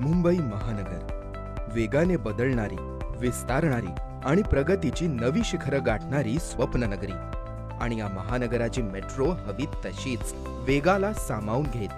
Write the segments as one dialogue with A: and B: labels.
A: मुंबई महानगर. वेगाने बदलणारी विस्तारणारी आणि प्रगतीची नवी शिखरं गाठणारी स्वप्ननगरी. आणि या महानगराची मेट्रो हवी तशीच वेगाला सामावून घेत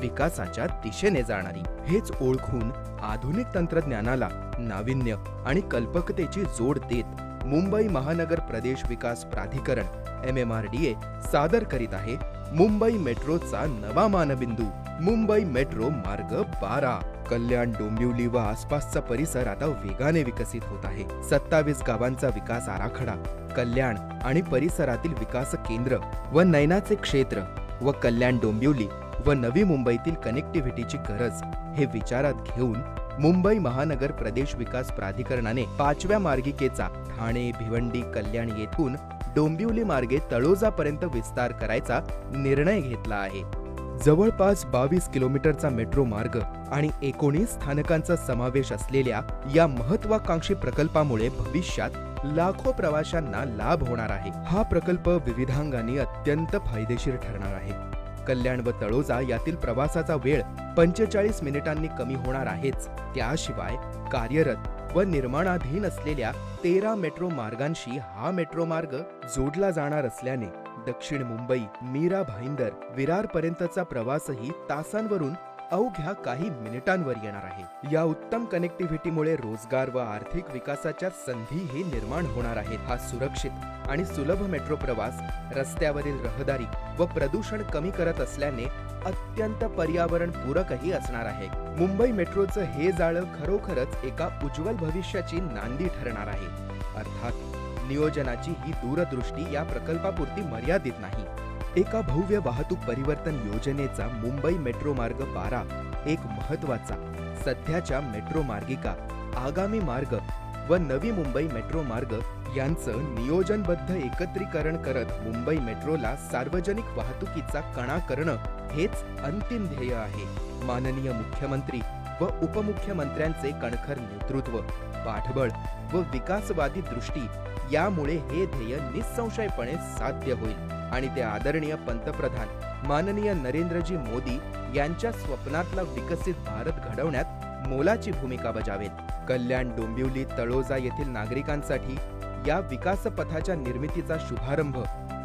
A: विकासाच्या दिशेने जाणारी. हेच ओळखून आधुनिक तंत्रज्ञानाला नाविन्य आणि कल्पकतेची जोड देत मुंबई महानगर प्रदेश विकास प्राधिकरण M M R D A सादर करीत आहे मुंबई मेट्रोचा नवा मानबिंदू मुंबई मेट्रो मार्ग बारा. कल्याण डोंबिवली व आसपासचा परिसर आता वेगाने विकसित होत आहे. सत्तावीस गावांचा विकास आराखडा कल्याण आणि परिसरातील विकास केंद्र व नैनाचे क्षेत्र व कल्याण डोंबिवली व नवी मुंबईतील कनेक्टिव्हिटीची गरज हे विचारात घेऊन मुंबई महानगर प्रदेश विकास प्राधिकरणाने पाचव्या मार्गिकेचा ठाणे भिवंडी कल्याण येथून डोंबिवली मार्गे तळोजापर्यंत विस्तार करायचा निर्णय घेतला आहे. जवळपास बावीस किलोमीटरचा मेट्रो मार्ग आणि एकोणीस स्थानकांचा समावेश असलेल्या या महत्वाकांक्षी प्रकल्पामुळे भविष्यात लाखो प्रवाशांना लाभ होणार आहे. हा प्रकल्प विविधांगाने अत्यंत फायदेशीर ठरणार आहे. कल्याण व तळोजा यातील प्रवासाचा वेळ पंचेचाळीस मिनिटांनी कमी होणार आहेच. त्याशिवाय कार्यरत व निर्माणाधीन असलेल्या तेरा मेट्रो मार्गांशी हा मेट्रो मार्ग जोडला जाणार असल्याने दक्षिण मुंबई मीरा भाईंदर विरार पर्यंतचा प्रवासही तासांवरून अवघ्या काही मिनिटांवर येणार आहे. या उत्तम कनेक्टिव्हिटीमुळे रोजगार व आर्थिक विकासाच्या संधीही निर्माण होणार आहेत. हा सुरक्षित आणि सुलभ मेट्रो प्रवास रस्त्यावरील रहदारी व प्रदूषण कमी करत असल्याने अत्यंत पर्यावरण पूरकही असणार आहे. मुंबई मेट्रोचं हे जाळं खरोखरच एका उज्ज्वल भविष्याची नांदी ठरणार आहे. अर्थात नियोजनाची ही दूरदृष्टी या प्रकल्पापुरती मर्यादित नाही. एका भव्य वाहतूक परिवर्तन योजनेचा मुंबई मेट्रो मार्ग बारा एक महत्त्वाचा सध्याच्या मेट्रो मार्गिका आगामी मार्ग व नवी मुंबई मेट्रो मार्ग यांचं नियोजनबद्ध एकत्रीकरण करत मुंबई मेट्रोला सार्वजनिक वाहतुकीचा कणा करणं हेच अंतिम ध्येय आहे. माननीय मुख्यमंत्री व उपमुख्यमंत्र्यांचे कणखर नेतृत्व पाठबळ व विकासवादी दृष्टी यामुळे हे ध्येय निसंशयपणे साध्य होईल. आणि ते आदरणीय पंतप्रधान माननीय नरेंद्रजी मोदी यांच्या स्वप्नातला विकसित भारत घडवण्यात मोलाची भूमिका बजावेल. कल्याण डोंबिवली तळोजा येथील नागरिकांसाठी या विकासपथाच्या निर्मितीचा शुभारंभ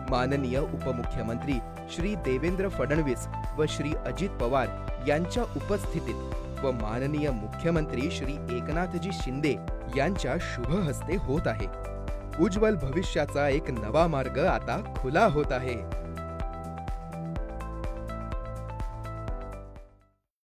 A: माननीय उपमुख्यमंत्री श्री देवेंद्र फडणवीस व श्री अजित पवार यांच्या उपस्थितीत व माननीय मुख्यमंत्री श्री एकनाथजी शिंदे यांच्या शुभ हस्ते होत आहे. उज्ज्वल भविष्याचा एक नवा मार्ग आता खुला होत आहे.